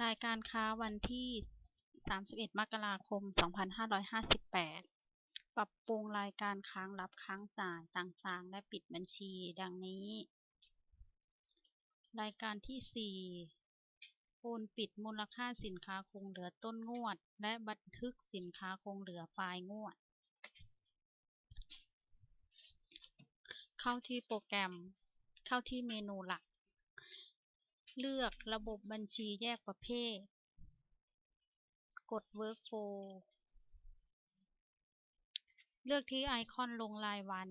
รายการค้าวันที่ 31 มกราคม 2558 ปรับปรุงรายการค้างรับค้างจ่ายต่างๆ และปิดบัญชี ดังนี้ รายการที่ 4 โอนปิดมูลค่าสินค้าคงเหลือต้นงวด และบันทึกสินค้าคงเหลือปลายงวด เข้าที่โปรแกรม เข้าที่เมนูหลัก เลือกระบบบัญชีแยกประเภท กด Workflow เลือกที่ไอคอนลงรายวัน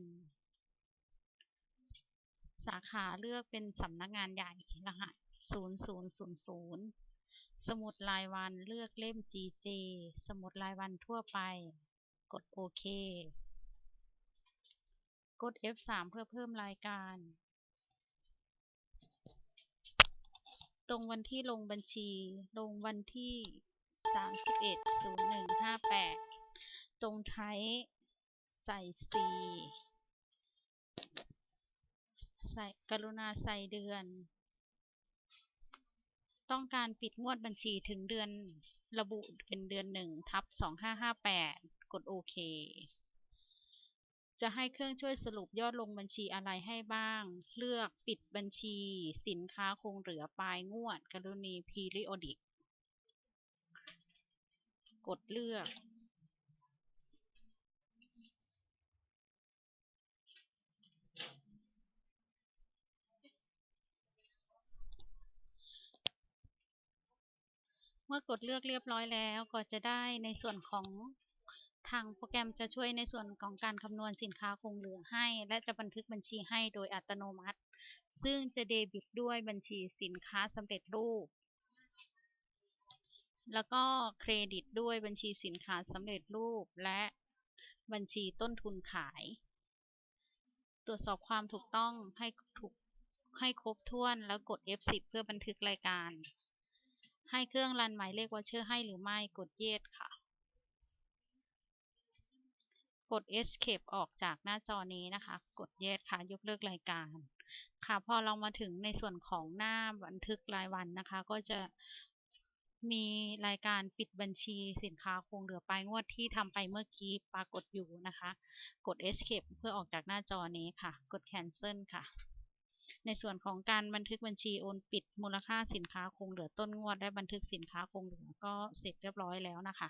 สาขาเลือกเป็นสำนักงานใหญ่รหัส 0000 สมุดรายวันเลือกเล่ม GJ สมุดรายวันทั่วไป กดโอเค กด F3 เพื่อเพิ่มรายการ ตรงวันที่ลงบัญชี ลงวันที่ 31.01.58 ตรงไทยใส่ 4 ใส่กรุณาใส่เดือน ต้องการปิดงวดบัญชีถึงเดือนระบุเป็นเดือน1ทับ2558 กดโอเค จะให้เครื่องช่วยสรุปยอดลงบัญชีอะไรให้บ้าง เลือกปิดบัญชี สินค้าคงเหลือปลายงวด กรณี periodic กดเลือก เมื่อกดเลือกเรียบร้อยแล้วก็จะได้ในส่วนของ ทางโปรแกรมจะช่วยในส่วนของการคำนวณสินค้าคงเหลือให้ และจะบันทึกบัญชีให้โดยอัตโนมัติ ซึ่งจะเดบิตด้วยบัญชีสินค้าสำเร็จรูป แล้วก็เครดิตด้วยบัญชีสินค้าสำเร็จรูป และบัญชีต้นทุนขาย ตรวจสอบความถูกต้องให้ถูกให้ครบถ้วนแล้วกด F10 เพื่อบันทึกรายการ ให้เครื่องรันหมายเลขวอเชอร์ให้หรือไม่กด Yes ค่ะ กด Escape ออกจากหน้าจอนี้นะคะ กด Yes ค่ะ ยกเลิกรายการ ค่ะ พอเรามาถึงในส่วนของหน้าบันทึกรายวันนะคะ ก็จะมีรายการปิดบัญชีสินค้าคงเหลือปลายงวดที่ทำไปเมื่อกี้ปรากฏอยู่นะคะ กด Escape เพื่อออกจากหน้าจอนี้ค่ะ กด Cancel ค่ะ ในส่วนของการบันทึกบัญชีโอนปิดมูลค่าสินค้าคงเหลือต้นงวด และบันทึกสินค้าคงเหลือก็เสร็จเรียบร้อยแล้วนะคะ